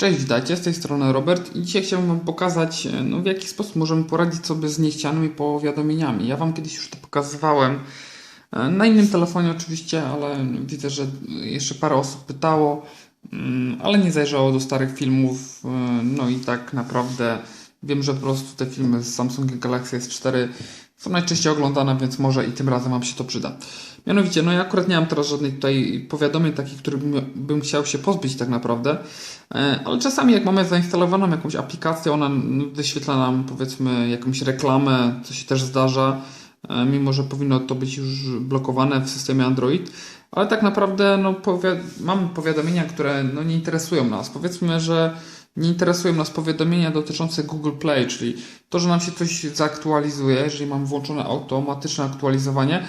Cześć, witajcie, z tej strony Robert i dzisiaj chciałbym Wam pokazać, e, no, w jaki sposób możemy poradzić sobie z niechcianymi powiadomieniami. Ja Wam kiedyś już to pokazywałem e, na innym telefonie oczywiście, ale widzę, że jeszcze parę osób pytało, mm, ale nie zajrzało do starych filmów, e, no i tak naprawdę wiem, że po prostu te filmy z Samsung Galaxy S4 są najczęściej oglądane, więc może i tym razem Wam się to przyda. Mianowicie, no ja akurat nie mam teraz żadnych tutaj powiadomień takich, których bym, bym chciał się pozbyć tak naprawdę, E, ale czasami jak mamy zainstalowaną jakąś aplikację, ona wyświetla nam powiedzmy jakąś reklamę, co się też zdarza, e, mimo że powinno to być już blokowane w systemie Android, ale tak naprawdę no, powi- mamy powiadomienia, które no, nie interesują nas. Powiedzmy, że nie interesują nas powiadomienia dotyczące Google Play, czyli to, że nam się coś zaktualizuje, jeżeli mam włączone automatyczne aktualizowanie,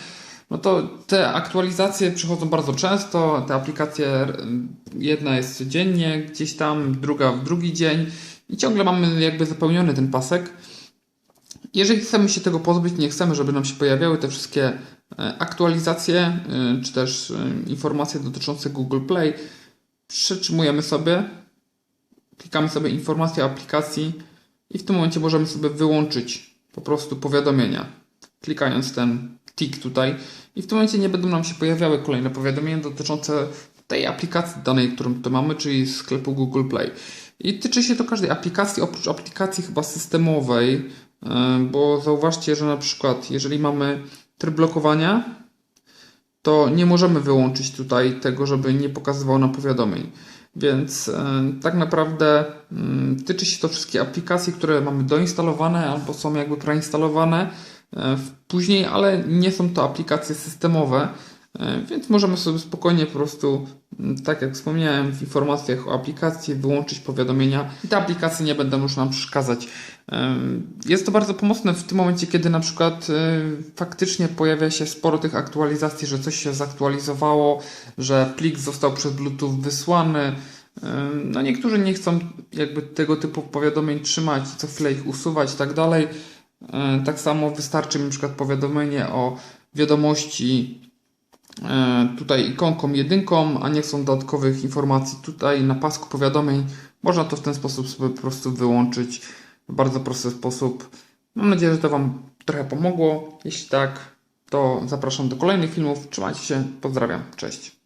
no to te aktualizacje przychodzą bardzo często. Te aplikacje, mm, jedna jest codziennie, gdzieś tam, druga w drugi dzień i ciągle mamy jakby zapełniony ten pasek. Jeżeli chcemy się tego pozbyć, nie chcemy, żeby nam się pojawiały te wszystkie e, aktualizacje, e, czy też e, informacje dotyczące Google Play, przytrzymujemy sobie, klikamy sobie informacje o aplikacji i w tym momencie możemy sobie wyłączyć po prostu powiadomienia, klikając ten tick tutaj i w tym momencie nie będą nam się pojawiały kolejne powiadomienia dotyczące tej aplikacji danej, którą tutaj mamy, czyli sklepu Google Play. I tyczy się to każdej aplikacji, oprócz aplikacji chyba systemowej, yy, bo zauważcie, że na przykład jeżeli mamy tryb blokowania, to nie możemy wyłączyć tutaj tego, żeby nie pokazywało nam powiadomień. Więc e, tak naprawdę mm, tyczy się to wszystkich aplikacji, które mamy doinstalowane albo są jakby preinstalowane e, później, ale nie są to aplikacje systemowe, więc możemy sobie spokojnie po prostu, mm, tak jak wspomniałem, w informacjach o aplikacji wyłączyć powiadomienia i te aplikacje nie będą już nam przeszkadzać. Jest to bardzo pomocne w tym momencie, kiedy na przykład e, faktycznie pojawia się sporo tych aktualizacji, że coś się zaktualizowało, że plik został przez Bluetooth wysłany. No niektórzy nie chcą jakby tego typu powiadomień trzymać, co chwilę ich usuwać i tak dalej. E, Tak samo wystarczy mi na przykład powiadomienie o wiadomości e, tutaj ikonką jedynką, a nie chcą dodatkowych informacji tutaj na pasku powiadomień. Można to w ten sposób sobie po prostu wyłączyć w bardzo prosty sposób. Mam nadzieję, że to Wam trochę pomogło. Jeśli tak, to zapraszam do kolejnych filmów. Trzymajcie się, pozdrawiam, cześć.